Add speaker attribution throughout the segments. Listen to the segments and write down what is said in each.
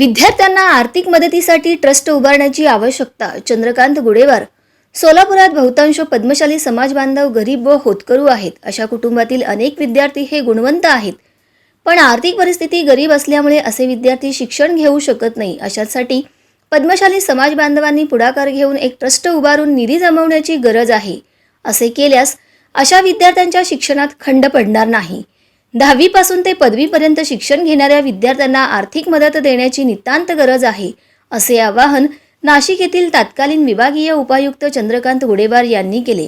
Speaker 1: विद्यार्थ्यांना आर्थिक मदतीसाठी ट्रस्ट उभारण्याची आवश्यकता चंद्रकांत गुडेवार. सोलापुरात बहुतांश पद्मशाली समाज बांधव गरीब व होतकरू आहेत. अशा कुटुंबातील अनेक विद्यार्थी हे गुणवंत आहेत. पण आर्थिक परिस्थिती गरीब असल्यामुळे असे विद्यार्थी शिक्षण घेऊ शकत नाही. अशासाठी पद्मशाली समाज बांधवांनी पुढाकार घेऊन एक ट्रस्ट उभारून निधी जमवण्याची गरज आहे. असे केल्यास अशा विद्यार्थ्यांच्या शिक्षणात खंड पडणार नाही. दहावीपासून ते पदवीपर्यंत शिक्षण घेणाऱ्या विद्यार्थ्यांना आर्थिक मदत देण्याची नितांत गरज आहे असे आवाहन नाशिक येथील तत्कालीन विभागीय उपायुक्त चंद्रकांत गुडेवार यांनी केले.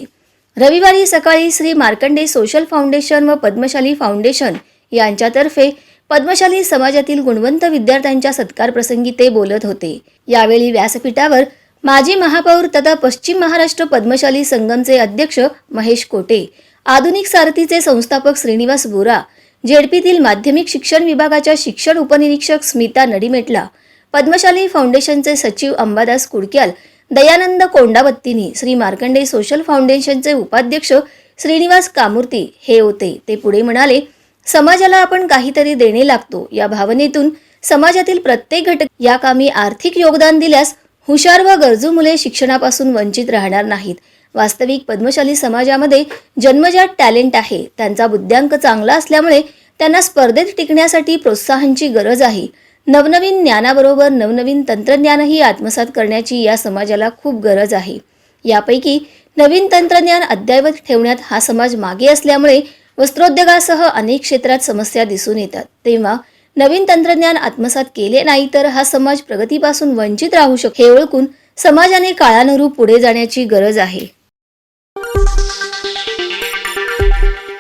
Speaker 1: रविवारी सकाळी श्री मार्कंडे सोशल फाउंडेशन व पद्मशाली फाउंडेशन यांच्यातर्फे पद्मशाली समाजातील गुणवंत विद्यार्थ्यांच्या सत्कारप्रसंगी ते बोलत होते. यावेळी व्यासपीठावर माजी महापौर तथा पश्चिम महाराष्ट्र पद्मशाली संगमचे अध्यक्ष महेश कोटे आधुनिक सारथीचे संस्थापक श्रीनिवास बोरा जेडपीतील माध्यमिक शिक्षण विभागाच्या शिक्षण उपनिरीक्षक स्मिता नडीमेटला पद्मशाली फाउंडेशनचे सचिव अंबादास कुडक्याल दयानंद कोंडावत्तीनी श्री मार्कंडे सोशल फाउंडेशनचे उपाध्यक्ष श्रीनिवास कामूर्ती हे होते. ते पुढे म्हणाले समाजाला आपण काहीतरी देणे लागतो. या भावनेतून समाजातील प्रत्येक घटक या कामी आर्थिक योगदान दिल्यास हुशार व गरजू मुले शिक्षणापासून वंचित राहणार नाहीत. वास्तविक पद्मशाली समाजामध्ये जन्मजात टॅलेंट आहे. त्यांचा बुद्ध्यांक चांगला असल्यामुळे त्यांना स्पर्धेत टिकण्यासाठी प्रोत्साहनाची गरज आहे. नवनवीन ज्ञानाबरोबर नवनवीन तंत्रज्ञानही आत्मसात करण्याची या समाजाला खूप गरज आहे. यापैकी नवीन तंत्रज्ञान अद्ययावत ठेवण्यात हा समाज मागे असल्यामुळे वस्त्रोद्योगासह अनेक क्षेत्रात समस्या दिसून येतात. तेव्हा नवीन तंत्रज्ञान आत्मसात केले नाही तर हा समाज प्रगतीपासून वंचित राहू शकतो. हे ओळखून समाजाने काळानुरूप पुढे जाण्याची गरज आहे.